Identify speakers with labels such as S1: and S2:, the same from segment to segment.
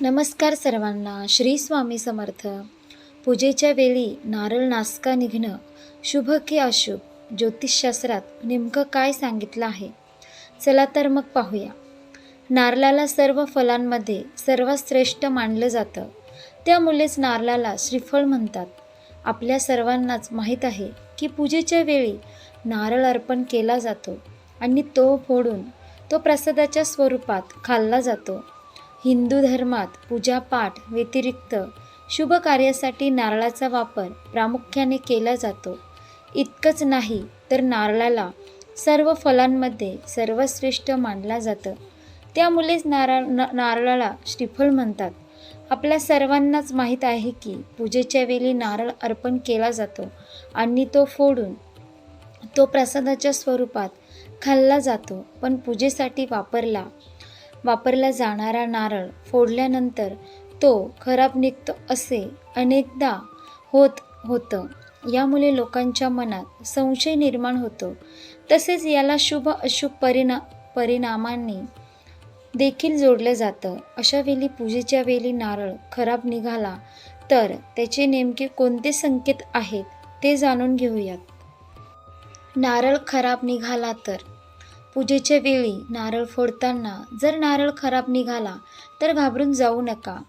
S1: नमस्कार सर्वांना श्री स्वामी समर्थ. पूजेच्या वेळी नारळ नासका निघणं शुभ की अशुभ? ज्योतिषशास्त्रात नेमकं काय सांगितलं आहे? चला तर मग पाहूया. नारळाला सर्व फलांमध्ये सर्वात श्रेष्ठ मानलं जातं. त्यामुळेच नारळाला श्रीफळ म्हणतात. आपल्या सर्वांनाच माहीत आहे की पूजेच्या वेळी नारळ अर्पण केला जातो आणि तो फोडून तो प्रसादाच्या स्वरूपात खाल्ला जातो. हिंदू धर्मात पूजापाठ व्यतिरिक्त शुभ कार्यासाठी नारळाचा वापर प्रामुख्याने केला जातो. इतकंच नाही तर नारळाला सर्व फलांमध्ये सर्वश्रेष्ठ मानला जातं. त्यामुळेच नारळ न- नारळाला श्रीफळ म्हणतात. आपल्या सर्वांनाच माहीत आहे की पूजेच्या वेळी नारळ अर्पण केला जातो आणि तो फोडून तो प्रसादाच्या स्वरूपात खाल्ला जातो. पण पूजेसाठी वापरला वापरला जाणारा नारळ फोडल्यानंतर तो खराब निघतो असे अनेकदा होत होतं. यामुळे लोकांच्या मनात संशय निर्माण होतो. तसेच याला शुभ अशुभ परिणा परिणामांनी देखील जोडलं जातं. अशा वेळी पूजेच्या वेळी नारळ खराब निघाला तर त्याचे नेमके कोणते संकेत आहेत ते जाणून घेऊयात. नारळ खराब निघाला तर पूजेच्या वेळी नारळ फोडताना जर नारळ खराब निघाला तर घाबरून जाऊ नका.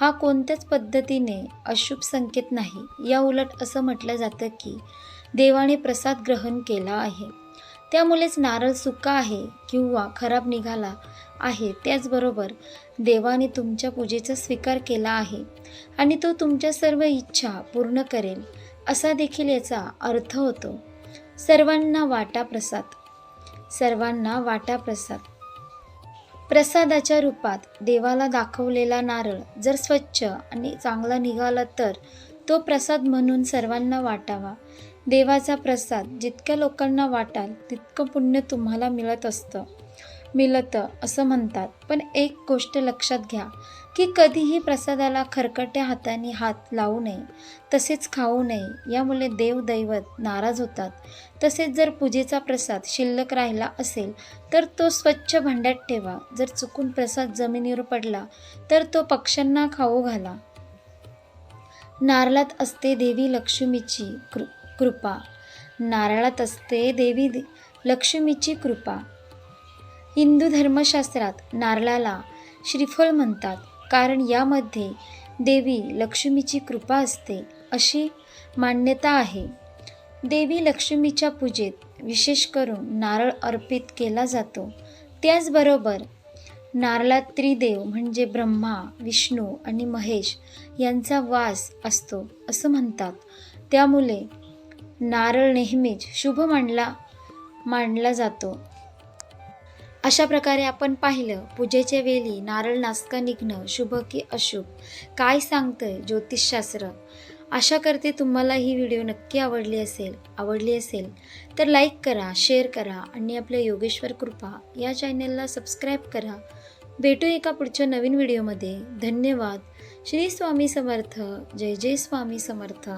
S1: हा कोणत्याच पद्धतीने अशुभ संकेत नाही. या उलट असं म्हटलं जातं की देवाने प्रसाद ग्रहण केला आहे. त्यामुळेच नारळ सुका आहे किंवा खराब निघाला आहे त्याचबरोबर देवाने तुमच्या पूजेचा स्वीकार केला आहे आणि तो तुमच्या सर्व इच्छा पूर्ण करेल असा देखील याचा अर्थ होतो. सर्वांना वाटा प्रसाद. सर्वांना वाटा प्रसाद प्रसादाच्या रूपात देवाला दाखवलेला नारळ जर स्वच्छ आणि चांगला निघाला तर तो प्रसाद म्हणून सर्वांना वाटावा. देवाचा प्रसाद जितक्या लोकांना वाटाल तितकं पुण्य तुम्हाला मिळत असतं. मिळतं असं म्हणतात. पण एक गोष्ट लक्षात घ्या की कधीही प्रसादाला खरकट्या हाताने हात लावू नये तसेच खाऊ नये यामुळे देवदैवत नाराज होतात. तसेच जर पूजेचा प्रसाद शिल्लक राहिला असेल तर तो स्वच्छ भांड्यात ठेवा. जर चुकून प्रसाद जमिनीवर पडला तर तो पक्ष्यांना खाऊ घाला. नारळात असते देवी लक्ष्मीची कृ कृपा. नारळात असते देवी लक्ष्मीची कृपा. हिंदू धर्मशास्त्रात नारळाला श्रीफळ म्हणतात. कारण यामध्ये देवी लक्ष्मीची कृपा असते अशी मान्यता आहे. देवी लक्ष्मीच्या पूजेत विशेष करून नारळ अर्पित केला जातो. त्याचबरोबर नारळात त्रिदेव म्हणजे ब्रह्मा विष्णू आणि महेश यांचा वास असतो असं म्हणतात. त्यामुळे नारळ नेहमीच शुभ मानला मानला जातो. अशा प्रकारे आपण पाहिलं पूजेच्या वेळी नारळ नासका निघणं शुभ की अशुभ? काय सांगतंय ज्योतिषशास्त्र? आशा करते तुम्हाला ही व्हिडिओ नक्की आवडली असेल आवडली असेल तर लाईक करा शेअर करा आणि आपल्या योगेश्वर कृपा या चॅनलला सबस्क्राईब करा. भेटू एका पुढच्या नवीन व्हिडिओमध्ये. धन्यवाद. श्री स्वामी समर्थ. जय जय स्वामी समर्थ.